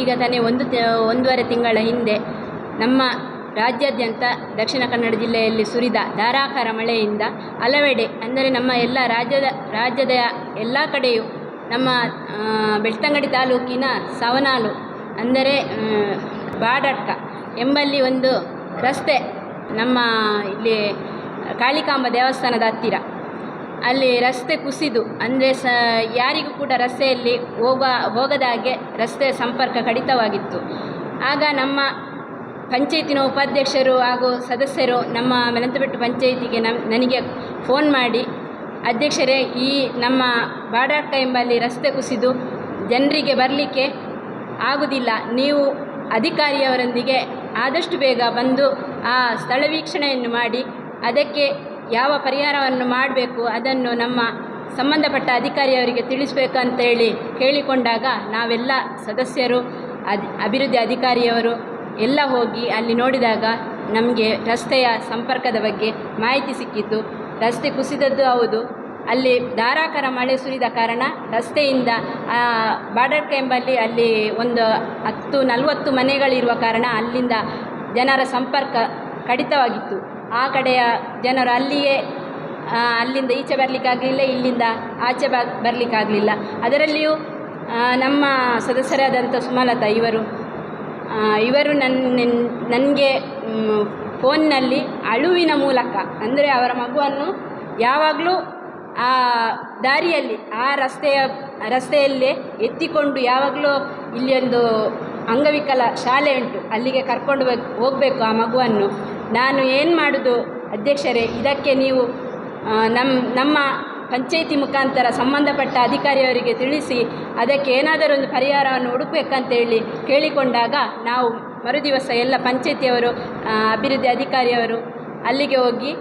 ಈಗ ತಾನೇ ಒಂದು ತಿ, ಒಂದೂವರೆ ತಿಂಗಳ ಹಿಂದೆ ನಮ್ಮ ರಾಜ್ಯಾದ್ಯಂತ ದಕ್ಷಿಣ ಕನ್ನಡ ಜಿಲ್ಲೆಯಲ್ಲಿ ಸುರಿದ ಧಾರಾಕಾರ ಮಳೆಯಿಂದ ಹಲವೆಡೆ, ಅಂದರೆ ನಮ್ಮ ಎಲ್ಲ ರಾಜ್ಯದ ರಾಜ್ಯದ ಎಲ್ಲ ಕಡೆಯೂ ನಮ್ಮ ಬೆಳ್ತಂಗಡಿ ತಾಲೂಕಿನ ಸವನಾಲು ಅಂದರೆ ಬಾಡಡ್ಕ ಎಂಬಲ್ಲಿ ಒಂದು ರಸ್ತೆ ನಮ್ಮ ಇಲ್ಲಿ ಕಾಳಿಕಾಂಬ ದೇವಸ್ಥಾನದ ಹತ್ತಿರ. ಅಲ್ಲಿ ರಸ್ತೆ ಕುಸಿದು, ಅಂದರೆ ಸ, ಯಾರಿಗೂ ಕೂಡ ರಸ್ತೆಯಲ್ಲಿ ಹೋಗ ಹೋಗದ ಹಾಗೆ ರಸ್ತೆ ಸಂಪರ್ಕ ಕಡಿತವಾಗಿತ್ತು. ಆಗ ನಮ್ಮ ಪಂಚಾಯತಿನ ಉಪಾಧ್ಯಕ್ಷರು ಹಾಗೂ ಸದಸ್ಯರು ನಮ್ಮ ಮೆಲಂತಬೆಟ್ಟು ಪಂಚಾಯಿತಿಗೆ ನಮ್ಮ ನನಗೆ ಫೋನ್ ಮಾಡಿ, ಅಧ್ಯಕ್ಷರೇ, ಈ ನಮ್ಮ ಬಾಡಾಟ ಎಂಬಲ್ಲಿ ರಸ್ತೆ ಕುಸಿದು ಜನರಿಗೆ ಬರಲಿಕ್ಕೆ ಆಗುವುದಿಲ್ಲ ನೀವು ಅಧಿಕಾರಿಯವರೊಂದಿಗೆ ಆದಷ್ಟು ಬೇಗ ಬಂದು ಆ ಸ್ಥಳ ವೀಕ್ಷಣೆಯನ್ನು ಮಾಡಿ, ಅದಕ್ಕೆ ಯಾವ ಪರಿಹಾರವನ್ನು ಮಾಡಬೇಕು ಅದನ್ನು ನಮ್ಮ ಸಂಬಂಧಪಟ್ಟ ಅಧಿಕಾರಿಯವರಿಗೆ ತಿಳಿಸಬೇಕು ಅಂತೇಳಿ ಕೇಳಿಕೊಂಡಾಗ ನಾವೆಲ್ಲ ಸದಸ್ಯರು ಅದ್ ಅಭಿವೃದ್ಧಿ ಅಧಿಕಾರಿಯವರು ಎಲ್ಲ ಹೋಗಿ ಅಲ್ಲಿ ನೋಡಿದಾಗ ನಮಗೆ ರಸ್ತೆಯ ಸಂಪರ್ಕದ ಬಗ್ಗೆ ಮಾಹಿತಿ ಸಿಕ್ಕಿತು ರಸ್ತೆ ಕುಸಿದದ್ದು ಹೌದು. ಅಲ್ಲಿ ಧಾರಾಕಾರ ಮಳೆ ಸುರಿದ ಕಾರಣ ರಸ್ತೆಯಿಂದ ಬಾರ್ಡರ್ ಎಂಬಲ್ಲಿ ಅಲ್ಲಿ ಒಂದು ಹತ್ತು ನಲವತ್ತು ಮನೆಗಳಿರುವ ಕಾರಣ ಅಲ್ಲಿಂದ ಜನರ ಸಂಪರ್ಕ ಕಡಿತವಾಗಿತ್ತು. ಆ ಕಡೆಯ ಜನರು ಅಲ್ಲಿಯೇ ಅಲ್ಲಿಂದ ಈಚೆ ಬರಲಿಕ್ಕಾಗಲಿಲ್ಲ, ಇಲ್ಲಿಂದ ಆಚೆ ಬ, ಬರಲಿಕ್ಕಾಗಲಿಲ್ಲ. ಅದರಲ್ಲಿಯೂ ನಮ್ಮ ಸದಸ್ಯರಾದಂಥ ಸುಮಲತಾ ಇವರು ಇವರು ನನ್ನ ನನಗೆ ಫೋನ್ನಲ್ಲಿ ಅಳುವಿನ ಮೂಲಕ, ಅಂದರೆ ಅವರ ಮಗುವನ್ನು ಯಾವಾಗಲೂ ಆ ದಾರಿಯಲ್ಲಿ, ಆ ರಸ್ತೆಯ, ರಸ್ತೆಯಲ್ಲೇ ಎತ್ತಿಕೊಂಡು ಯಾವಾಗಲೂ ಇಲ್ಲಿ ಒಂದು ಅಂಗವಿಕಲ ಶಾಲೆ ಉಂಟು. ಅಲ್ಲಿಗೆ ಕರ್ಕೊಂಡು ಹೋಗಬೇಕು ಆ ಮಗುವನ್ನು. ನಾನು ಏನು ಮಾಡೋದು? ಅಧ್ಯಕ್ಷರೇ, ಇದಕ್ಕೆ ನೀವು ನಮ್ಮ ನಮ್ಮ ಪಂಚಾಯಿತಿ ಮುಖಾಂತರ ಸಂಬಂಧಪಟ್ಟ ಅಧಿಕಾರಿಯವರಿಗೆ ತಿಳಿಸಿ, ಅದಕ್ಕೆ ಏನಾದರೂ ಒಂದು ಪರಿಹಾರವನ್ನು ಹುಡುಕಬೇಕಂತೇಳಿ ಕೇಳಿಕೊಂಡಾಗ ನಾವು ಮರುದಿವಸ ಎಲ್ಲ ಪಂಚಾಯಿತಿಯವರು ಅಭಿವೃದ್ಧಿ ಅಧಿಕಾರಿಯವರು ಅಲ್ಲಿಗೆ ಹೋಗಿ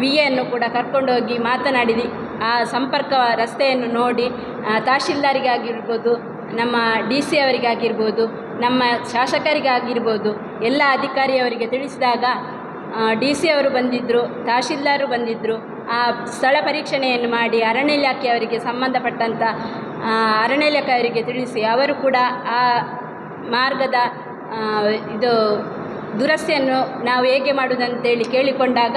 ವಿ ಎನ್ನು ಕೂಡ ಕರ್ಕೊಂಡೋಗಿ ಮಾತನಾಡಿದಿ, ಆ ಸಂಪರ್ಕ ರಸ್ತೆಯನ್ನು ನೋಡಿ ತಹಶೀಲ್ದಾರಿಗಾಗಿರ್ಬೋದು, ನಮ್ಮ ಡಿ ಸಿ ಅವರಿಗಾಗಿರ್ಬೋದು ನಮ್ಮ ಶಾಸಕರಿಗಾಗಿರ್ಬೋದು ಎಲ್ಲ ಅಧಿಕಾರಿಯವರಿಗೆ ತಿಳಿಸಿದಾಗ ಡಿ ಸಿ ಅವರು ಬಂದಿದ್ದರು ತಹಶೀಲ್ದಾರರು ಬಂದಿದ್ದರು ಆ ಸ್ಥಳ ಪರೀಕ್ಷಣೆಯನ್ನು ಮಾಡಿ ಅರಣ್ಯ ಇಲಾಖೆಯವರಿಗೆ ಸಂಬಂಧಪಟ್ಟಂಥ ಅರಣ್ಯ ಇಲಾಖೆಯವರಿಗೆ ತಿಳಿಸಿ ಅವರು ಕೂಡ ಆ ಮಾರ್ಗದ ಇದು ದುರಸ್ತಿಯನ್ನು ನಾವು ಹೇಗೆ ಮಾಡುವುದಂತೇಳಿ ಕೇಳಿಕೊಂಡಾಗ,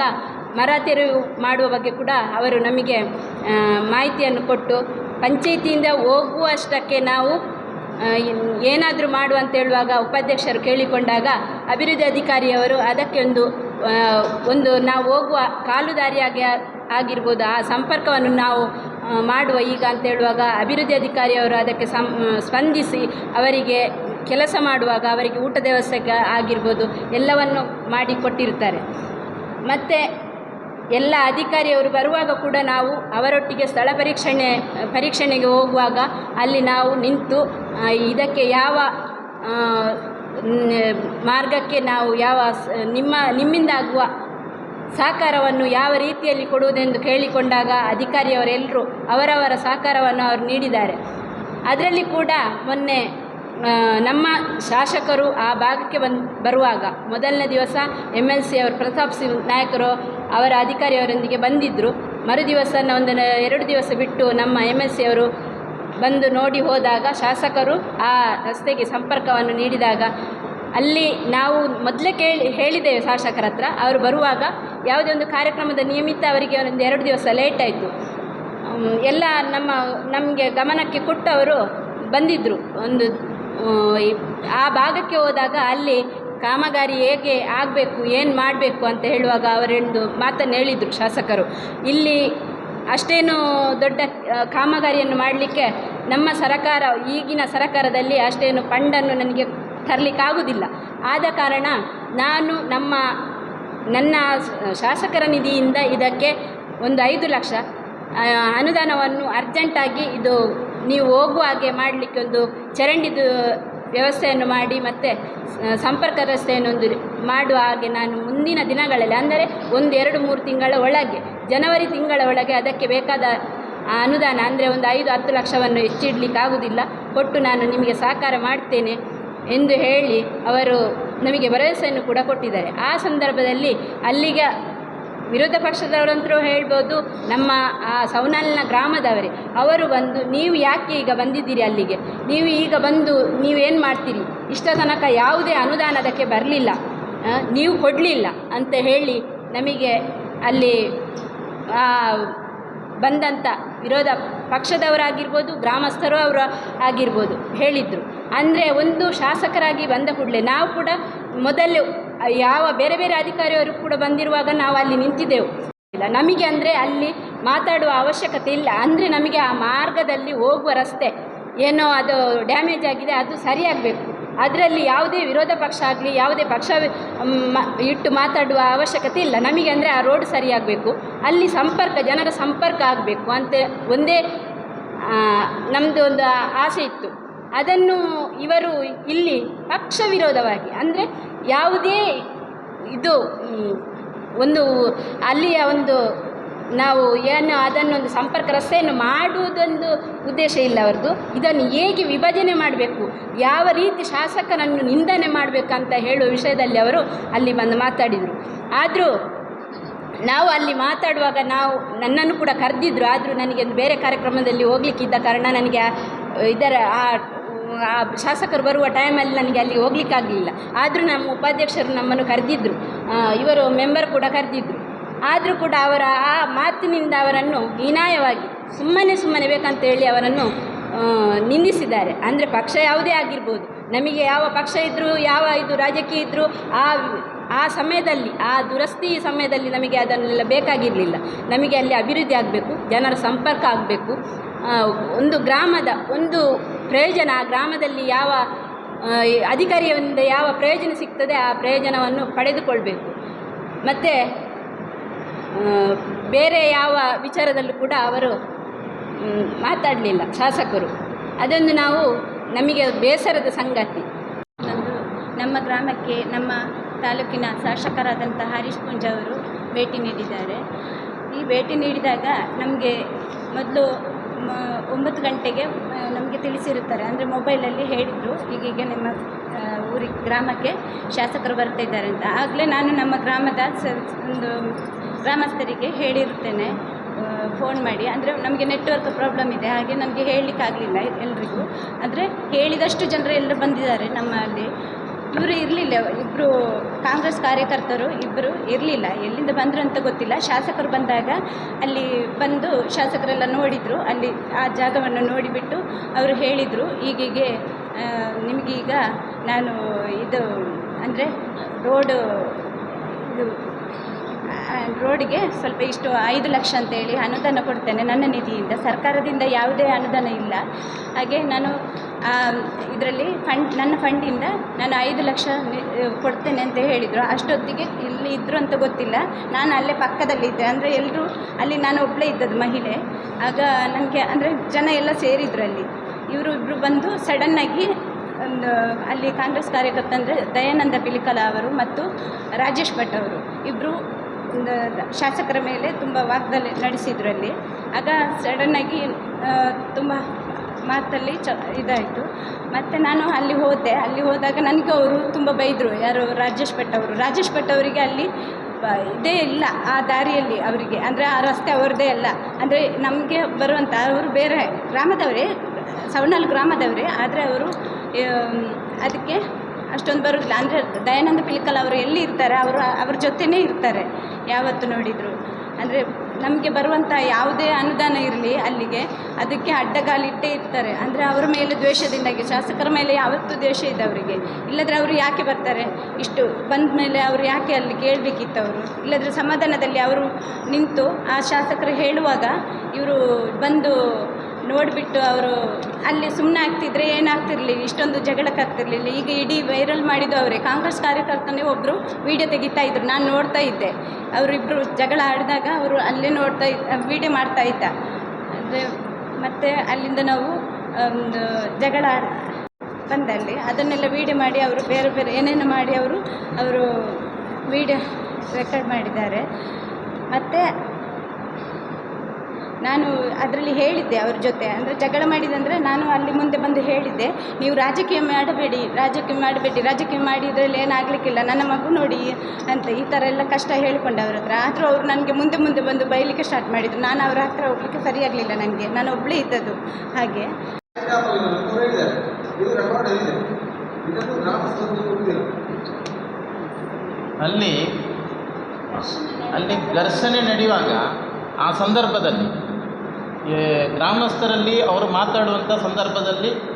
ಮರ ತೆರವು ಮಾಡುವ ಬಗ್ಗೆ ಕೂಡ ಅವರು ನಮಗೆ ಮಾಹಿತಿಯನ್ನು ಕೊಟ್ಟು, ಪಂಚಾಯಿತಿಯಿಂದ ಹೋಗುವಷ್ಟಕ್ಕೆ ನಾವು ಏನಾದರೂ ಮಾಡು ಅಂತ ಹೇಳುವಾಗ ಉಪಾಧ್ಯಕ್ಷರು ಕೇಳಿಕೊಂಡಾಗ ಅಭಿವೃದ್ಧಿ ಅಧಿಕಾರಿಯವರು ಅದಕ್ಕೆ ಒಂದು ಒಂದು ನಾವು ಹೋಗುವ ಕಾಲುದಾರಿಯಾಗಿ ಆಗಿರ್ಬೋದು, ಆ ಸಂಪರ್ಕವನ್ನು ನಾವು ಮಾಡುವ ಈಗ ಅಂತ ಹೇಳುವಾಗ ಅಭಿವೃದ್ಧಿ ಅಧಿಕಾರಿಯವರು ಅದಕ್ಕೆ ಸಂ ಸ್ಪಂದಿಸಿ ಅವರಿಗೆ ಕೆಲಸ ಮಾಡುವಾಗ ಅವರಿಗೆ ಊಟದ ವ್ಯವಸ್ಥೆ ಆಗಿರ್ಬೋದು, ಎಲ್ಲವನ್ನು ಮಾಡಿಕೊಟ್ಟಿರ್ತಾರೆ. ಮತ್ತು ಎಲ್ಲ ಅಧಿಕಾರಿಯವರು ಬರುವಾಗ ಕೂಡ ನಾವು ಅವರೊಟ್ಟಿಗೆ ಸ್ಥಳ ಪರೀಕ್ಷಣೆ, ಪರೀಕ್ಷಣೆಗೆ ಹೋಗುವಾಗ ಅಲ್ಲಿ ನಾವು ನಿಂತು ಇದಕ್ಕೆ ಯಾವ ಮಾರ್ಗಕ್ಕೆ ನಾವು ಯಾವ ನಿಮ್ಮ, ನಿಮ್ಮಿಂದ ಆಗುವ ಸಹಕಾರವನ್ನು ಯಾವ ರೀತಿಯಲ್ಲಿ ಕೊಡುವುದೆಂದು ಕೇಳಿಕೊಂಡಾಗ ಅಧಿಕಾರಿಯವರೆಲ್ಲರೂ ಅವರವರ ಸಹಕಾರವನ್ನು ಅವರು ನೀಡಿದ್ದಾರೆ. ಅದರಲ್ಲಿ ಕೂಡ ಮೊನ್ನೆ ನಮ್ಮ ಶಾಸಕರು ಆ ಭಾಗಕ್ಕೆ ಬಂದು ಬರುವಾಗ ಮೊದಲನೇ ದಿವಸ ಎಂ ಎಲ್ ಸಿ ಅವರು, ಪ್ರತಾಪ್ ಸಿಂಗ್ ನಾಯಕರು ಅವರ ಅಧಿಕಾರಿಯವರೊಂದಿಗೆ ಬಂದಿದ್ದರು ಮರುದಿವಸ ಒಂದು ಎರಡು ದಿವಸ ಬಿಟ್ಟು ನಮ್ಮ ಎಂ ಎಲ್ ಸಿ ಅವರು ಬಂದು ನೋಡಿ ಹೋದಾಗ ಶಾಸಕರು ಆ ರಸ್ತೆಗೆ ಸಂಪರ್ಕವನ್ನು ನೀಡಿದಾಗ ಅಲ್ಲಿ ನಾವು ಮೊದಲೇ ಕೇಳಿ, ಹೇಳಿದ್ದೇವೆ ಶಾಸಕರ ಹತ್ರ. ಅವರು ಬರುವಾಗ ಯಾವುದೇ ಒಂದು ಕಾರ್ಯಕ್ರಮದ ನಿಯಮಿತ ಅವರಿಗೆ ಒಂದು ಎರಡು ದಿವಸ ಲೇಟ್ ಆಯಿತು. ಎಲ್ಲ ನಮ್ಮ, ನಮಗೆ ಗಮನಕ್ಕೆ ಕೊಟ್ಟವರು ಬಂದಿದ್ದರು ಒಂದು ಆ ಭಾಗಕ್ಕೆ ಹೋದಾಗ ಅಲ್ಲಿ ಕಾಮಗಾರಿ ಹೇಗೆ ಆಗಬೇಕು, ಏನು ಮಾಡಬೇಕು ಅಂತ ಹೇಳುವಾಗ ಅವರೊಂದು ಮಾತನ್ನು ಹೇಳಿದರು ಶಾಸಕರು. ಇಲ್ಲಿ ಅಷ್ಟೇನು ದೊಡ್ಡ ಕಾಮಗಾರಿಯನ್ನು ಮಾಡಲಿಕ್ಕೆ ನಮ್ಮ ಸರಕಾರ, ಈಗಿನ ಸರಕಾರದಲ್ಲಿ ಅಷ್ಟೇನು ಫಂಡನ್ನು ನನಗೆ ತರಲಿಕ್ಕಾಗುವುದಿಲ್ಲ ಆದ ಕಾರಣ ನಾನು ನಮ್ಮ, ನನ್ನ ಶಾಸಕರ ನಿಧಿಯಿಂದ ಇದಕ್ಕೆ ಒಂದು ಐದು ಲಕ್ಷ ಅನುದಾನವನ್ನು ಅರ್ಜೆಂಟಾಗಿ ಇದು ನೀವು ಹೋಗುವ ಹಾಗೆ ಮಾಡಲಿಕ್ಕೆ ಒಂದು ಚರಂಡಿದು ವ್ಯವಸ್ಥೆಯನ್ನು ಮಾಡಿ ಮತ್ತು ಸಂಪರ್ಕ ರಸ್ತೆಯನ್ನು ಒಂದು ಮಾಡುವ ಹಾಗೆ ನಾನು ಮುಂದಿನ ದಿನಗಳಲ್ಲಿ, ಅಂದರೆ ಒಂದು ಎರಡು ಮೂರು ತಿಂಗಳ ಒಳಗೆ, ಜನವರಿ ತಿಂಗಳ ಒಳಗೆ ಅದಕ್ಕೆ ಬೇಕಾದ ಅನುದಾನ, ಅಂದರೆ ಒಂದು ಐದು ಹತ್ತು ಲಕ್ಷವನ್ನು ಹೆಚ್ಚಿಡಲಿಕ್ಕಾಗುವುದಿಲ್ಲ ಕೊಟ್ಟು ನಾನು ನಿಮಗೆ ಸಹಕಾರ ಮಾಡ್ತೇನೆ ಎಂದು ಹೇಳಿ ಅವರು ನಮಗೆ ಭರವಸೆಯನ್ನು ಕೂಡ ಕೊಟ್ಟಿದ್ದಾರೆ. ಆ ಸಂದರ್ಭದಲ್ಲಿ ಅಲ್ಲಿಗೆ ವಿರೋಧ ಪಕ್ಷದವರಂತರೂ ಹೇಳ್ಬೋದು, ನಮ್ಮ, ಆ ಸೌನಾಲಿನ ಗ್ರಾಮದವರೇ. ಅವರು ಬಂದು, ನೀವು ಯಾಕೆ ಈಗ ಬಂದಿದ್ದೀರಿ ಅಲ್ಲಿಗೆ? ನೀವು ಈಗ ಬಂದು ನೀವೇನು ಮಾಡ್ತೀರಿ? ಇಷ್ಟ ತನಕ ಯಾವುದೇ ಅನುದಾನ ಅದಕ್ಕೆ ಬರಲಿಲ್ಲ. ನೀವು ಕೊಡಲಿಲ್ಲ ಅಂತ ಹೇಳಿ ನಮಗೆ ಅಲ್ಲಿ ಬಂದಂಥ ವಿರೋಧ ಪಕ್ಷದವರಾಗಿರ್ಬೋದು, ಗ್ರಾಮಸ್ಥರು ಅವರು ಆಗಿರ್ಬೋದು ಹೇಳಿದರು. ಅಂದರೆ ಒಂದು ಶಾಸಕರಾಗಿ ಬಂದ ಕೂಡಲೇ ನಾವು ಕೂಡ ಮೊದಲು ಯಾವ ಬೇರೆ ಬೇರೆ ಅಧಿಕಾರಿಯವರು ಕೂಡ ಬಂದಿರುವಾಗ ನಾವು ಅಲ್ಲಿ ನಿಂತಿದ್ದೆವು. ಇಲ್ಲ, ನಮಗೆ ಅಂದರೆ ಅಲ್ಲಿ ಮಾತಾಡುವ ಅವಶ್ಯಕತೆ ಇಲ್ಲ. ಅಂದರೆ ನಮಗೆ ಆ ಮಾರ್ಗದಲ್ಲಿ ಹೋಗುವ ರಸ್ತೆ ಏನೋ ಅದು ಡ್ಯಾಮೇಜ್ ಆಗಿದೆ, ಅದು ಸರಿಯಾಗಬೇಕು. ಅದರಲ್ಲಿ ಯಾವುದೇ ವಿರೋಧ ಪಕ್ಷ ಆಗಲಿ, ಯಾವುದೇ ಪಕ್ಷ ಇಟ್ಟು ಮಾತಾಡುವ ಅವಶ್ಯಕತೆ ಇಲ್ಲ. ನಮಗೆ ಅಂದರೆ ಆ ರೋಡ್ ಸರಿಯಾಗಬೇಕು. ಅಲ್ಲಿ ಸಂಪರ್ಕ, ಜನರ ಸಂಪರ್ಕ ಆಗಬೇಕು ಅಂತ ಒಂದೇ ನಮ್ಮದು ಒಂದು ಆಸೆ ಇತ್ತು. ಅದನ್ನು ಇವರು ಇಲ್ಲಿ ಪಕ್ಷ ವಿರೋಧವಾಗಿ, ಅಂದರೆ ಯಾವುದೇ ಇದು ಒಂದು, ಅಲ್ಲಿಯ ಒಂದು ನಾವು ಏನು ಅದನ್ನೊಂದು ಸಂಪರ್ಕ ರಸ್ತೆಯನ್ನು ಮಾಡುವುದೊಂದು ಉದ್ದೇಶ ಇಲ್ಲ ಅವ್ರದ್ದು. ಇದನ್ನು ಹೇಗೆ ವಿಭಜನೆ ಮಾಡಬೇಕು? ಯಾವ ರೀತಿ ಶಾಸಕನನ್ನು ನಿಂದನೆ ಮಾಡಬೇಕಂತ ಹೇಳುವ ವಿಷಯದಲ್ಲಿ ಅವರು ಅಲ್ಲಿ ಬಂದು ಮಾತಾಡಿದರು. ಆದರೂ ನಾವು ಅಲ್ಲಿ ಮಾತಾಡುವಾಗ ನಾವು ನನ್ನನ್ನು ಕೂಡ ಕರೆದಿದ್ರು. ಆದರೂ ನನಗೆ ಒಂದು ಬೇರೆ ಕಾರ್ಯಕ್ರಮದಲ್ಲಿ ಹೋಗ್ಲಿಕ್ಕಿದ್ದ ಕಾರಣ ನನಗೆ ಇದರ, ಆ ಆ ಶಾಸಕರು ಬರುವ ಟೈಮಲ್ಲಿ ನನಗೆ ಅಲ್ಲಿ ಹೋಗ್ಲಿಕ್ಕಾಗಲಿಲ್ಲ. ಆದರೂ ನಮ್ಮ ಉಪಾಧ್ಯಕ್ಷರು ನಮ್ಮನ್ನು ಕರೆದಿದ್ದರು ಇವರು ಮೆಂಬರ್ ಕೂಡ ಕರೆದಿದ್ದರು ಆದರೂ ಕೂಡ ಅವರ ಆ ಮಾತಿನಿಂದ ಅವರನ್ನು ಹೀನಾಯವಾಗಿ, ಸುಮ್ಮನೆ ಸುಮ್ಮನೆ ಬೇಕಂತ ಹೇಳಿ ಅವರನ್ನು ನಿಂದಿಸಿದ್ದಾರೆ. ಅಂದರೆ ಪಕ್ಷ ಯಾವುದೇ ಆಗಿರ್ಬೋದು. ನಮಗೆ ಯಾವ ಪಕ್ಷ ಇದ್ದರೂ ಯಾವ ಇದು ರಾಜಕೀಯ ಇದ್ದರೂ ಆ ಆ ಸಮಯದಲ್ಲಿ, ಆ ದುರಸ್ತಿ ಸಮಯದಲ್ಲಿ ನಮಗೆ ಅದನ್ನೆಲ್ಲ ಬೇಕಾಗಿರಲಿಲ್ಲ. ನಮಗೆ ಅಲ್ಲಿ ಅಭಿವೃದ್ಧಿ ಆಗಬೇಕು, ಜನರ ಸಂಪರ್ಕ ಆಗಬೇಕು. ಒಂದು ಗ್ರಾಮದ ಒಂದು ಪ್ರಯೋಜನ, ಆ ಗ್ರಾಮದಲ್ಲಿ ಯಾವ ಅಧಿಕಾರಿಯಿಂದ ಯಾವ ಪ್ರಯೋಜನ ಸಿಗ್ತದೆ ಆ ಪ್ರಯೋಜನವನ್ನು ಪಡೆದುಕೊಳ್ಬೇಕು. ಮತ್ತು ಬೇರೆ ಯಾವ ವಿಚಾರದಲ್ಲೂ ಕೂಡ ಅವರು ಮಾತಾಡಲಿಲ್ಲ, ಶಾಸಕರು. ಅದೊಂದು ನಾವು, ನಮಗೆ ಬೇಸರದ ಸಂಗತಿ. ನಮ್ಮ ಗ್ರಾಮಕ್ಕೆ, ನಮ್ಮ ತಾಲೂಕಿನ ಶಾಸಕರಾದಂಥ ಹರೀಶ್ ಪುಂಜ ಅವರು ಭೇಟಿ ನೀಡಿದ್ದಾರೆ. ಈ ಭೇಟಿ ನೀಡಿದಾಗ ನಮಗೆ ಮೊದಲು ಒಂಬತ್ತು ಗಂಟೆಗೆ ನಮಗೆ ತಿಳಿಸಿರುತ್ತಾರೆ. ಅಂದರೆ ಮೊಬೈಲಲ್ಲಿ ಹೇಳಿದರು. ಈಗೀಗ ನಿಮ್ಮ ಊರಿಗೆ, ಗ್ರಾಮಕ್ಕೆ ಶಾಸಕರು ಬರ್ತಾ ಇದ್ದಾರೆ ಅಂತ. ಆಗಲೇ ನಾನು ನಮ್ಮ ಗ್ರಾಮದ ಒಂದು ಗ್ರಾಮಸ್ಥರಿಗೆ ಹೇಳಿರುತ್ತೇನೆ. ಫೋನ್ ಮಾಡಿ. ಅಂದರೆ ನಮಗೆ ನೆಟ್ವರ್ಕ್ ಪ್ರಾಬ್ಲಮ್ ಇದೆ. ಹಾಗೆ ನಮಗೆ ಹೇಳಲಿಕ್ಕಾಗಲಿಲ್ಲ ಎಲ್ರಿಗೂ. ಅಂದರೆ ಹೇಳಿದಷ್ಟು ಜನರು ಎಲ್ಲರೂ ಬಂದಿದ್ದಾರೆ ನಮ್ಮಲ್ಲಿ. ಇವರು ಇರಲಿಲ್ಲ. ಇಬ್ಬರು ಕಾಂಗ್ರೆಸ್ ಕಾರ್ಯಕರ್ತರು ಇಬ್ಬರು ಇರಲಿಲ್ಲ. ಎಲ್ಲಿಂದ ಬಂದರು ಅಂತ ಗೊತ್ತಿಲ್ಲ. ಶಾಸಕರು ಬಂದಾಗ ಅಲ್ಲಿ ಬಂದು ಶಾಸಕರೆಲ್ಲ ನೋಡಿದರು. ಅಲ್ಲಿ ಆ ಜಾಗವನ್ನು ನೋಡಿಬಿಟ್ಟು ಅವರು ಹೇಳಿದರು. ಈಗೀಗೆ ನಿಮಗೀಗ ನಾನು ಇದು ಅಂದರೆ ರೋಡು ಇದು ರೋಡಿಗೆ ಸ್ವಲ್ಪ ಇಷ್ಟು ಐದು ಲಕ್ಷ ಅಂತೇಳಿ ಅನುದಾನ ಕೊಡ್ತೇನೆ ನನ್ನ ನಿಧಿಯಿಂದ. ಸರ್ಕಾರದಿಂದ ಯಾವುದೇ ಅನುದಾನ ಇಲ್ಲ. ಹಾಗೆ ನಾನು ಇದರಲ್ಲಿ ಫಂಡ್ ನನ್ನ ಫಂಡಿಂದ ನಾನು ಐದು ಲಕ್ಷ ಕೊಡ್ತೇನೆ ಅಂತ ಹೇಳಿದರು. ಅಷ್ಟೊತ್ತಿಗೆ ಇಲ್ಲಿ ಇದ್ದರು ಅಂತ ಗೊತ್ತಿಲ್ಲ. ನಾನು ಅಲ್ಲೇ ಪಕ್ಕದಲ್ಲಿದ್ದೆ ಅಂದರೆ ಎಲ್ಲರೂ ಅಲ್ಲಿ ನಾನು ಒಬ್ಬಳೇ ಇದ್ದದ್ದು ಮಹಿಳೆ. ಆಗ ನನಗೆ, ಅಂದರೆ ಜನ ಎಲ್ಲ ಸೇರಿದ್ರು ಅಲ್ಲಿ. ಇವರು ಇಬ್ಬರು ಬಂದು ಸಡನ್ನಾಗಿ ಒಂದು, ಅಲ್ಲಿ ಕಾಂಗ್ರೆಸ್ ಕಾರ್ಯಕರ್ತ ಅಂದರೆ ದಯಾನಂದ ಪಿಲಿಕಲ ಅವರು ಮತ್ತು ರಾಜೇಶ್ ಭಟ್ ಅವರು. ಇಬ್ಬರು ಶಾಸಕರ ಮೇಲೆ ತುಂಬ ವಾಗ್ದಾಳಿ ನಡೆಸಿದ್ರು ಅಲ್ಲಿ ಆಗ ಸಡನ್ನಾಗಿ ತುಂಬ ಮಾತಲ್ಲಿ ಚ, ಇದಾಯಿತು. ಮತ್ತು ನಾನು ಅಲ್ಲಿ ಹೋದೆ. ಅಲ್ಲಿ ಹೋದಾಗ ನನಗೆ ಅವರು ತುಂಬ ಬೈದರು. ಯಾರು ರಾಜೇಶ್ ಭಟ್ ಅವರು. ರಾಜೇಶ್ ಭಟ್ ಅವರಿಗೆ ಅಲ್ಲಿ ಇದೇ ಇಲ್ಲ ಆ ದಾರಿಯಲ್ಲಿ ಅವರಿಗೆ. ಅಂದರೆ ಆ ರಸ್ತೆ ಅವ್ರದ್ದೇ ಅಲ್ಲ. ಅಂದರೆ ನಮಗೆ ಬರುವಂಥ ಅವರು ಬೇರೆ ಗ್ರಾಮದವರೇ, ಸವಣಾಲ್ ಗ್ರಾಮದವರೇ. ಆದರೆ ಅವರು ಅದಕ್ಕೆ ಅಷ್ಟೊಂದು ಬರೋದಿಲ್ಲ. ಅಂದರೆ ದಯಾನಂದ ಪಿಲಿಕಲ್ ಅವರು ಎಲ್ಲಿ ಇರ್ತಾರೆ? ಅವರು, ಅವ್ರ ಜೊತೆನೇ ಇರ್ತಾರೆ ಯಾವತ್ತು ನೋಡಿದರು. ಅಂದರೆ ನಮಗೆ ಬರುವಂಥ ಯಾವುದೇ ಅನುದಾನ ಇರಲಿ ಅಲ್ಲಿಗೆ, ಅದಕ್ಕೆ ಅಡ್ಡಗಾಲಿಟ್ಟೇ ಇರ್ತಾರೆ. ಅಂದರೆ ಅವರ ಮೇಲೆ ದ್ವೇಷದಿಂದಾಗಿ ಶಾಸಕರ ಮೇಲೆ ಯಾವತ್ತೂ ದ್ವೇಷ ಇದೆ ಅವರಿಗೆ. ಇಲ್ಲದ್ರೆ ಅವರು ಯಾಕೆ ಬರ್ತಾರೆ? ಇಷ್ಟು ಬಂದ ಮೇಲೆ ಅವರು ಯಾಕೆ ಅಲ್ಲಿ ಕೇಳಬೇಕಿತ್ತು ಅವರು ಇಲ್ಲದ್ರೆ ಸಮಾಧಾನದಲ್ಲಿ ಅವರು ನಿಂತು ಆ ಶಾಸಕರು ಹೇಳುವಾಗ ಇವರು ಬಂದು ನೋಡಿಬಿಟ್ಟು ಅವರು ಅಲ್ಲಿ ಸುಮ್ಮನೆ ಆಗ್ತಿದ್ರೆ ಏನಾಗ್ತಿರ್ಲಿಲ್ಲ ಇಷ್ಟೊಂದು ಜಗಳಕ್ಕಾಗ್ತಿರ್ಲಿಲ್ಲ. ಈಗ ಇಡೀ ವೈರಲ್ ಮಾಡಿದ್ದು ಅವರೇ. ಕಾಂಗ್ರೆಸ್ ಕಾರ್ಯಕರ್ತನೇ ಒಬ್ಬರು ವಿಡಿಯೋ ತೆಗಿತಾ ಇದ್ರು. ನಾನು ನೋಡ್ತಾ ಇದ್ದೆ. ಅವರಿಬ್ಬರು ಜಗಳ ಆಡಿದಾಗ ಅವರು ಅಲ್ಲೇ ನೋಡ್ತಾ ಇದ್ದ ವಿಡಿಯೋ ಮಾಡ್ತಾ ಇದ್ದ. ಅಂದರೆ ಮತ್ತು ಅಲ್ಲಿಂದ ನಾವು, ಒಂದು ಜಗಳ ಬಂದಲ್ಲಿ ಅದನ್ನೆಲ್ಲ ವೀಡಿಯೋ ಮಾಡಿ ಅವರು ಬೇರೆ ಬೇರೆ ಏನೇನು ಮಾಡಿ ಅವರು ಅವರು ವೀಡಿಯೋ ರೆಕಾರ್ಡ್ ಮಾಡಿದ್ದಾರೆ. ಮತ್ತು ನಾನು ಅದರಲ್ಲಿ ಹೇಳಿದ್ದೆ ಅವ್ರ ಜೊತೆ. ಅಂದರೆ ಜಗಳ ಮಾಡಿದಂದರೆ ನಾನು ಅಲ್ಲಿ ಮುಂದೆ ಬಂದು ಹೇಳಿದ್ದೆ, ನೀವು ರಾಜಕೀಯ ಮಾಡಬೇಡಿ ರಾಜಕೀಯ ಮಾಡಬೇಡಿ, ರಾಜಕೀಯ ಮಾಡಿ ಇದರಲ್ಲಿ ಏನಾಗಲಿಕ್ಕಿಲ್ಲ, ನನ್ನ ಮಗು ನೋಡಿ, ಅಂತ ಈ ಥರ ಎಲ್ಲ ಕಷ್ಟ ಹೇಳಿಕೊಂಡು ಅವ್ರ ಹತ್ರ. ಆದರೂ ಅವರು ನನಗೆ ಮುಂದೆ ಮುಂದೆ ಬಂದು ಬೈಲಿಕ್ಕೆ ಸ್ಟಾರ್ಟ್ ಮಾಡಿದರು. ನಾನು ಅವ್ರ ಹತ್ರ ಹೋಗ್ಲಿಕ್ಕೆ ಸರಿಯಾಗಲಿಲ್ಲ ನನಗೆ. ನಾನು ಒಬ್ಬಳೇ ಇದ್ದದ್ದು. ಹಾಗೆ. ಅಲ್ಲಿ ಅಲ್ಲಿ ಘರ್ಷಣೆ ನಡೆಯುವಾಗ ಆ ಸಂದರ್ಭದಲ್ಲಿ ಗ್ರಾಮಸ್ಥರಲ್ಲಿ ಅವರು ಮಾತಾಡುವಂಥ ಸಂದರ್ಭದಲ್ಲಿ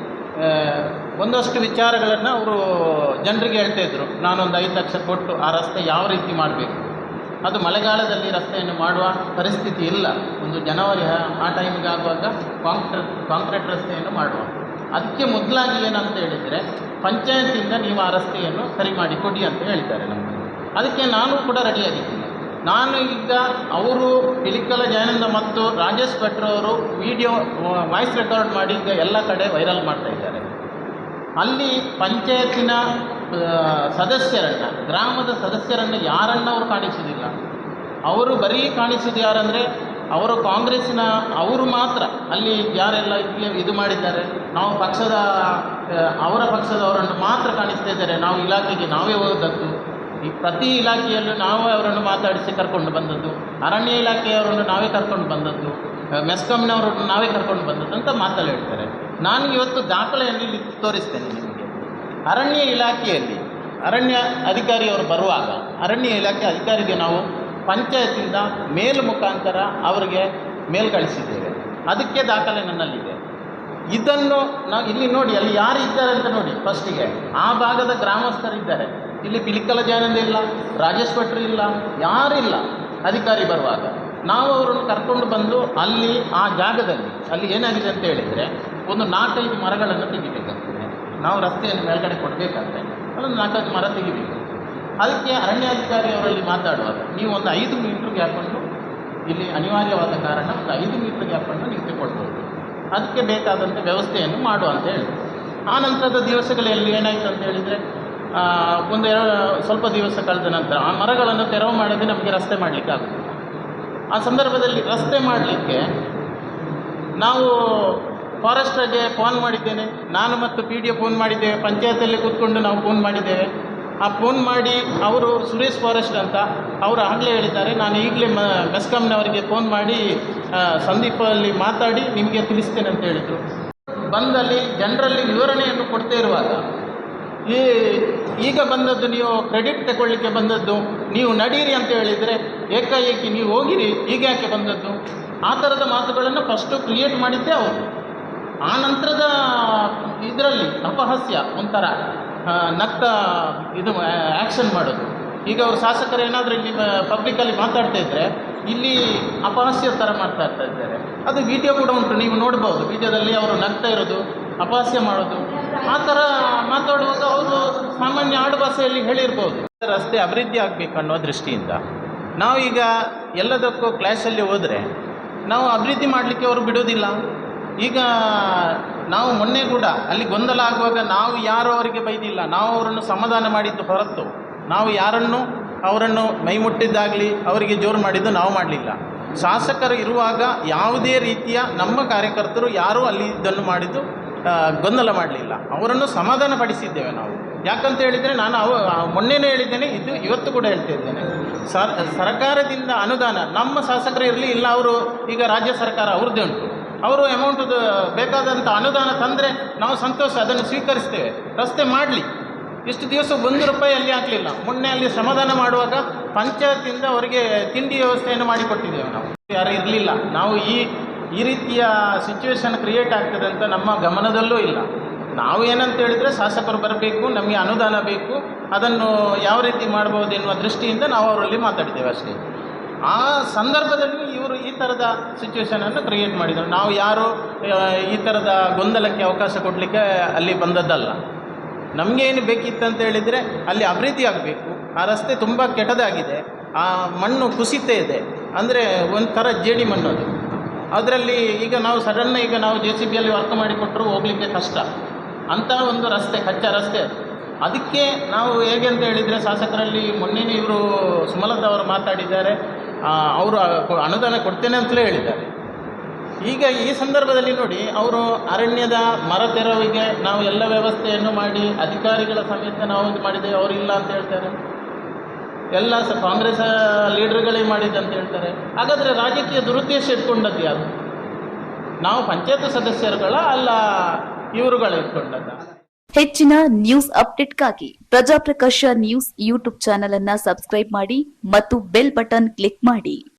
ಒಂದಷ್ಟು ವಿಚಾರಗಳನ್ನು ಅವರು ಜನರಿಗೆ ಹೇಳ್ತಾಯಿದ್ರು ನಾನೊಂದು ಐದು ಲಕ್ಷ ಕೊಟ್ಟು ಆ ರಸ್ತೆ ಯಾವ ರೀತಿ ಮಾಡಬೇಕು? ಅದು ಮಳೆಗಾಲದಲ್ಲಿ ರಸ್ತೆಯನ್ನು ಮಾಡುವ ಪರಿಸ್ಥಿತಿ ಇಲ್ಲ. ಒಂದು ಜನವರಿ, ಆ- ಟೈಮಿಗೆ ಆಗುವಾಗ ಕಾಂಕ್ರೀಟ್ ಕಾಂಕ್ರೀಟ್ ರಸ್ತೆಯನ್ನು ಮಾಡುವ. ಅದಕ್ಕೆ ಮೊದಲಾಗಿ ಏನಂತ ಹೇಳಿದರೆ ಪಂಚಾಯತಿಯಿಂದ ನೀವು ಆ ರಸ್ತೆಯನ್ನು ಸರಿ ಮಾಡಿ ಕೊಡಿ ಅಂತ ಹೇಳ್ತಾರೆ ನಮಗೆ ಅದಕ್ಕೆ ನಾನು ಕೂಡ ರೆಡಿಯಾಗಿದ್ದೀನಿ ನಾನು ಈಗ ಅವರು ಇಳಿಕಲ, ಜಯಾನಂದ ಮತ್ತು ರಾಜೇಶ್ ಭಟ್ರು ಅವರು ವಿಡಿಯೋ ವಾಯ್ಸ್ ರೆಕಾರ್ಡ್ ಮಾಡಿ ಈಗ ಎಲ್ಲ ಕಡೆ ವೈರಲ್ ಮಾಡ್ತಾ ಇದ್ದಾರೆ. ಅಲ್ಲಿ ಪಂಚಾಯತಿನ ಸದಸ್ಯರನ್ನು, ಗ್ರಾಮದ ಸದಸ್ಯರನ್ನ ಯಾರನ್ನ ಅವರು ಕಾಣಿಸೋದಿಲ್ಲ. ಅವರು ಬರೀ ಕಾಣಿಸೋದು ಯಾರಂದರೆ ಅವರು ಕಾಂಗ್ರೆಸ್ಸಿನ ಅವರು ಮಾತ್ರ. ಅಲ್ಲಿ ಯಾರೆಲ್ಲ ಇಲ್ಲಿ ಇದು ಮಾಡಿದ್ದಾರೆ, ನಾವು ಪಕ್ಷದ ಅವರ ಪಕ್ಷದವರನ್ನು ಮಾತ್ರ ಕಾಣಿಸ್ತಾ ಇದ್ದಾರೆ. ನಾವು ಇಲಾಖೆಗೆ ನಾವೇ ಹೋದದ್ದು. ಈ ಪ್ರತಿ ಇಲಾಖೆಯಲ್ಲೂ ನಾವೇ ಅವರನ್ನು ಮಾತಾಡಿಸಿ ಕರ್ಕೊಂಡು ಬಂದದ್ದು. ಅರಣ್ಯ ಇಲಾಖೆಯವರನ್ನು ನಾವೇ ಕರ್ಕೊಂಡು ಬಂದದ್ದು. ಮೆಸ್ಕಾಮ್ನವರನ್ನು ನಾವೇ ಕರ್ಕೊಂಡು ಬಂದದ್ದು ಅಂತ ಮಾತಲ್ಲಿ ಹೇಳ್ತಾರೆ. ನಾನು ಇವತ್ತು ದಾಖಲೆಯನ್ನು ಇಲ್ಲಿ ತೋರಿಸ್ತೇನೆ ನಿಮಗೆ. ಅರಣ್ಯ ಇಲಾಖೆಯಲ್ಲಿ ಅರಣ್ಯ ಅಧಿಕಾರಿಯವರು ಬರುವಾಗ, ಅರಣ್ಯ ಇಲಾಖೆ ಅಧಿಕಾರಿಗೆ ನಾವು ಪಂಚಾಯತಿಂದ ಮೇಲ್ ಮುಖಾಂತರ ಅವರಿಗೆ ಮೇಲ್ ಕಳಿಸಿದ್ದೇವೆ. ಅದಕ್ಕೆ ದಾಖಲೆ ನನ್ನಲ್ಲಿದೆ. ಇದನ್ನು ನಾವು ಇಲ್ಲಿ ನೋಡಿ, ಅಲ್ಲಿ ಯಾರು ಇದ್ದಾರೆ ಅಂತ ನೋಡಿ. ಫಸ್ಟಿಗೆ ಆ ಭಾಗದ ಗ್ರಾಮಸ್ಥರಿದ್ದಾರೆ. ಇಲ್ಲಿ ಪಿಲಿಕಲ ಜಯಾನಂದ ಇಲ್ಲ ರಾಜೇಶ್ ಭಟ್ರು ಇಲ್ಲ ಯಾರಿಲ್ಲ ಅಧಿಕಾರಿ ಬರುವಾಗ. ನಾವು ಅವರನ್ನು ಕರ್ಕೊಂಡು ಬಂದು ಅಲ್ಲಿ, ಆ ಜಾಗದಲ್ಲಿ, ಅಲ್ಲಿ ಏನಾಗಿದೆ ಅಂತ ಹೇಳಿದರೆ, ಒಂದು ನಾಲ್ಕೈದು ಮರಗಳನ್ನು ತೆಗಿಬೇಕಾಗ್ತದೆ. ನಾವು ರಸ್ತೆಯನ್ನು ಮೇಲ್ಗಡೆ ಕೊಡಬೇಕಾದ್ರೆ ಅದೊಂದು ನಾಲ್ಕೈದು ಮರ ತೆಗಿಬೇಕು. ಅದಕ್ಕೆ ಅರಣ್ಯಾಧಿಕಾರಿ ಅವರಲ್ಲಿ ಮಾತಾಡುವಾಗ, ನೀವು ಒಂದು ಐದು ಮೀಟ್ರ್ ಗ್ಯಾಪನ್ನು ಇಲ್ಲಿ ಅನಿವಾರ್ಯವಾದ ಕಾರಣ ಒಂದು ಐದು ಮೀಟ್ರ್ ಗ್ಯಾಪನ್ನು ನೀವು ತಗೊಳ್ಬೋದು ಅದಕ್ಕೆ ಬೇಕಾದಂಥ ವ್ಯವಸ್ಥೆಯನ್ನು ಮಾಡು ಅಂತ ಹೇಳಿದ್ರು ಆ ನಂತರದ ದಿವಸಗಳಲ್ಲಿ ಏನಾಯಿತು ಅಂತ ಹೇಳಿದರೆ ಒಂದು ಸ್ವಲ್ಪ ದಿವಸ ಕಳೆದ ನಂತರ ಆ ಮರಗಳನ್ನು ತೆರವು ಮಾಡದೆ ನಮಗೆ ರಸ್ತೆ ಮಾಡಲಿಕ್ಕೆ ಆಗುತ್ತಿಲ್ಲ ಆ ಸಂದರ್ಭದಲ್ಲಿ ರಸ್ತೆ ಮಾಡಲಿಕ್ಕೆ ನಾವು ಫಾರೆಸ್ಟರ್ಗೆ ಫೋನ್ ಮಾಡಿದ್ದೇನೆ. ನಾನು ಮತ್ತು ಪಿ ಡಿ ಫೋನ್ ಮಾಡಿದ್ದೇವೆ. ಪಂಚಾಯತಲ್ಲಿ ಕೂತ್ಕೊಂಡು ನಾವು ಫೋನ್ ಮಾಡಿದ್ದೇವೆ. ಆ ಫೋನ್ ಮಾಡಿ ಅವರು ಸುರೇಶ್ ಫಾರೆಸ್ಟ್ ಅಂತ ಅವರು ಆಗಲೇ ಹೇಳಿದ್ದಾರೆ. ನಾನು ಈಗಲೇ ಮ ಮೆಸ್ಕಾಂನವರಿಗೆ ಫೋನ್ ಮಾಡಿ ಸಂದೀಪಲ್ಲಿ ಮಾತಾಡಿ ನಿಮಗೆ ತಿಳಿಸ್ತೇನೆ ಅಂತ ಹೇಳಿದರು. ಬಂದಲ್ಲಿ ಜನರಲ್ಲಿ ವಿವರಣೆಯನ್ನು ಕೊಡ್ತಾ ಇರುವಾಗ ಈ ಈಗ ಬಂದದ್ದು ನೀವು ಕ್ರೆಡಿಟ್ ತಗೊಳ್ಳಿಕ್ಕೆ ಬಂದದ್ದು, ನೀವು ನಡೀರಿ ಅಂತ ಹೇಳಿದರೆ ಏಕಾಏಕಿ ನೀವು ಹೋಗಿರಿ, ಈಗ ಯಾಕೆ ಬಂದದ್ದು? ಆ ಥರದ ಮಾತುಗಳನ್ನು ಫಸ್ಟು ಕ್ರಿಯೇಟ್ ಮಾಡಿದ್ದೆ ಅವರು. ಆ ನಂತರದ ಇದರಲ್ಲಿ ಅಪಹಾಸ್ಯ, ಒಂಥರ ನಕ್ಕ ಇದು ಆ್ಯಕ್ಷನ್ ಮಾಡೋದು. ಈಗ ಅವರು ಶಾಸಕರು ಏನಾದರೂ ಇಲ್ಲಿ ಪಬ್ಲಿಕಲ್ಲಿ ಮಾತಾಡ್ತಾ ಇದ್ದರೆ ಇಲ್ಲಿ ಅಪಹಾಸ್ಯ ಥರ ಮಾತಾಡ್ತಾ ಇದ್ದಾರೆ. ಅದು ವಿಡಿಯೋ ಕೂಡ ಉಂಟು, ನೀವು ನೋಡ್ಬೋದು. ವಿಡಿಯೋದಲ್ಲಿ ಅವರು ನಗ್ತಾ ಇರೋದು, ಅಪಹಾಸ್ಯ ಮಾಡೋದು. ಆ ಥರ ಮಾತಾಡುವಾಗ ಅವರು ಸಾಮಾನ್ಯ ಆಡುಭಾಷೆಯಲ್ಲಿ ಹೇಳಿರ್ಬೋದು. ರಸ್ತೆ ಅಭಿವೃದ್ಧಿ ಆಗಬೇಕು ಅನ್ನೋ ದೃಷ್ಟಿಯಿಂದ. ನಾವೀಗ ಎಲ್ಲದಕ್ಕೂ ಕ್ಲಾಸಲ್ಲಿ ಹೋದರೆ ನಾವು ಅಭಿವೃದ್ಧಿ ಮಾಡಲಿಕ್ಕೆ ಅವರು ಬಿಡೋದಿಲ್ಲ. ಈಗ ನಾವು ಮೊನ್ನೆ ಕೂಡ ಅಲ್ಲಿ ಗೊಂದಲ ಆಗುವಾಗ ನಾವು ಯಾರು ಅವರಿಗೆ ಬೈದಿಲ್ಲ. ನಾವು ಅವರನ್ನು ಸಮಾಧಾನ ಮಾಡಿದ್ದು ಹೊರತು. ನಾವು ಯಾರನ್ನು, ಅವರನ್ನು ಮೈ ಮುಟ್ಟಿದ್ದಾಗಲಿ ಅವರಿಗೆ ಜೋರು ಮಾಡಿದ್ದು ನಾವು ಮಾಡಲಿಲ್ಲ. ಶಾಸಕರು ಇರುವಾಗ ಯಾವುದೇ ರೀತಿಯ ನಮ್ಮ ಕಾರ್ಯಕರ್ತರು ಯಾರೂ ಅಲ್ಲಿ ಇದನ್ನು ಮಾಡಿದ್ದು ಗೊಂದಲ ಮಾಡಲಿಲ್ಲ. ಅವರನ್ನು ಸಮಾಧಾನ ಪಡಿಸಿದ್ದೇವೆ ನಾವು. ಯಾಕಂತ ಹೇಳಿದರೆ ನಾನು ಅವ ಮೊನ್ನೆನೇ ಹೇಳಿದ್ದೇನೆ, ಇದು ಇವತ್ತು ಕೂಡ ಹೇಳ್ತಾ ಇದ್ದೇನೆ. ಸರ್, ಸರ್ಕಾರದಿಂದ ಅನುದಾನ, ನಮ್ಮ ಶಾಸಕರು ಇರಲಿ, ಇಲ್ಲ ಅವರು, ಈಗ ರಾಜ್ಯ ಸರ್ಕಾರ ಅವ್ರದ್ದೇ ಉಂಟು. ಅವರು ಅಮೌಂಟ್ ಬೇಕಾದಂಥ ಅನುದಾನ ತಂದರೆ ನಾವು ಸಂತೋಷ, ಅದನ್ನು ಸ್ವೀಕರಿಸ್ತೇವೆ. ರಸ್ತೆ ಮಾಡಲಿ. ಇಷ್ಟು ದಿವಸ ಒಂದು ರೂಪಾಯಿ ಅಲ್ಲಿ ಹಾಕಲಿಲ್ಲ. ಮೊನ್ನೆ ಅಲ್ಲಿ ಸಮಾಧಾನ ಮಾಡುವಾಗ ಪಂಚಾಯತಿಂದ ಅವರಿಗೆ ತಿಂಡಿ ವ್ಯವಸ್ಥೆಯನ್ನು ಮಾಡಿಕೊಟ್ಟಿದ್ದೇವೆ ನಾವು. ಯಾರು ಇರಲಿಲ್ಲ. ನಾವು ಈ ಈ ರೀತಿಯ ಸಿಚುವೇಶನ್ ಕ್ರಿಯೇಟ್ ಆಗ್ತದೆ ಅಂತ ನಮ್ಮ ಗಮನದಲ್ಲೂ ಇಲ್ಲ. ನಾವು ಏನಂತ ಹೇಳಿದರೆ ಶಾಸಕರು ಬರಬೇಕು, ನಮಗೆ ಅನುದಾನ ಬೇಕು, ಅದನ್ನು ಯಾವ ರೀತಿ ಮಾಡ್ಬೋದು ಎನ್ನುವ ದೃಷ್ಟಿಯಿಂದ ನಾವು ಅವರಲ್ಲಿ ಮಾತಾಡಿದ್ದೇವೆ ಅಷ್ಟೇ. ಆ ಸಂದರ್ಭದಲ್ಲಿ ಇವರು ಈ ಥರದ ಸಿಚುವೇಶನನ್ನು ಕ್ರಿಯೇಟ್ ಮಾಡಿದರು. ನಾವು ಯಾರು ಈ ಥರದ ಗೊಂದಲಕ್ಕೆ ಅವಕಾಶ ಕೊಡಲಿಕ್ಕೆ ಅಲ್ಲಿ ಬಂದದ್ದಲ್ಲ. ನಮಗೆ ಏನು ಬೇಕಿತ್ತಂತ ಹೇಳಿದರೆ ಅಲ್ಲಿ ಅಭಿವೃದ್ಧಿ ಆಗಬೇಕು. ಆ ರಸ್ತೆ ತುಂಬ ಕೆಟ್ಟದಾಗಿದೆ. ಆ ಮಣ್ಣು ಕುಸಿತ ಇದೆ. ಅಂದರೆ ಒಂಥರ ಜೇಡಿ ಮಣ್ಣು ಅದು. ಅದರಲ್ಲಿ ಈಗ ನಾವು ಸಡನ್ ಈಗ ನಾವು ಜೆ ಸಿ ಬಿಯಲ್ಲಿ ವರ್ಕ್ ಮಾಡಿಕೊಟ್ಟರು ಹೋಗಲಿಕ್ಕೆ ಕಷ್ಟ. ಅಂತ ಒಂದು ರಸ್ತೆ, ಕಚ್ಚಾ ರಸ್ತೆ. ಅದು ಅದಕ್ಕೆ ನಾವು ಹೇಗೆ ಅಂತ ಹೇಳಿದರೆ ಶಾಸಕರಲ್ಲಿ ಮೊನ್ನೆನೇ ಇವರು ಸುಮಲತಾ ಅವರು ಮಾತಾಡಿದ್ದಾರೆ. ಅವರು ಅನುದಾನ ಕೊಡ್ತೇನೆ ಅಂತಲೇ ಹೇಳಿದ್ದಾರೆ. ಈಗ ಈ ಸಂದರ್ಭದಲ್ಲಿ ನೋಡಿ, ಅವರು ಅರಣ್ಯದ ಮರ ತೆರವಿಗೆ ನಾವು ಎಲ್ಲ ವ್ಯವಸ್ಥೆಯನ್ನು ಮಾಡಿ, ಅಧಿಕಾರಿಗಳ ಸಮೇತ ನಾವು ಇದು ಮಾಡಿದ್ದೇವೆ ಅವರಿಲ್ಲ ಅಂತ ಹೇಳ್ತಾರೆ. ಎಲ್ಲ ಸ ಕಾಂಗ್ರೆಸ್ ಲೀಡರ್ಗಳೇ ಅಂತ ಹೇಳ್ತಾರೆ. ಹಾಗಾದರೆ ರಾಜಕೀಯ ದುರುದ್ದೇಶ ಇಟ್ಕೊಂಡದ್ದು ಯಾರು? ನಾವು ಪಂಚಾಯತ್ ಸದಸ್ಯರುಗಳ ಅಲ್ಲ, ಇವರುಗಳ ಇಟ್ಕೊಂಡದ್ದ. ಹೆಚ್ಚಿನ ನ್ಯೂಸ್ ಅಪ್ಡೇಟ್ಗಾಗಿ ಪ್ರಜಾಪ್ರಕಾಶ ನ್ಯೂಸ್ ಯೂಟ್ಯೂಬ್ ಚಾನೆಲ್ ಅನ್ನ ಸಬ್ಸ್ಕ್ರೈಬ್ ಮಾಡಿ ಮತ್ತು ಬೆಲ್ ಬಟನ್ ಕ್ಲಿಕ್ ಮಾಡಿ.